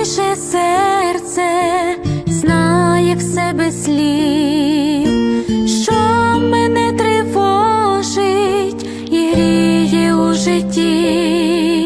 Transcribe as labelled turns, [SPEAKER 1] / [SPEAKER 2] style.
[SPEAKER 1] Найвірніше серце знає в себе слів, що мене тривожить і гріє у житті.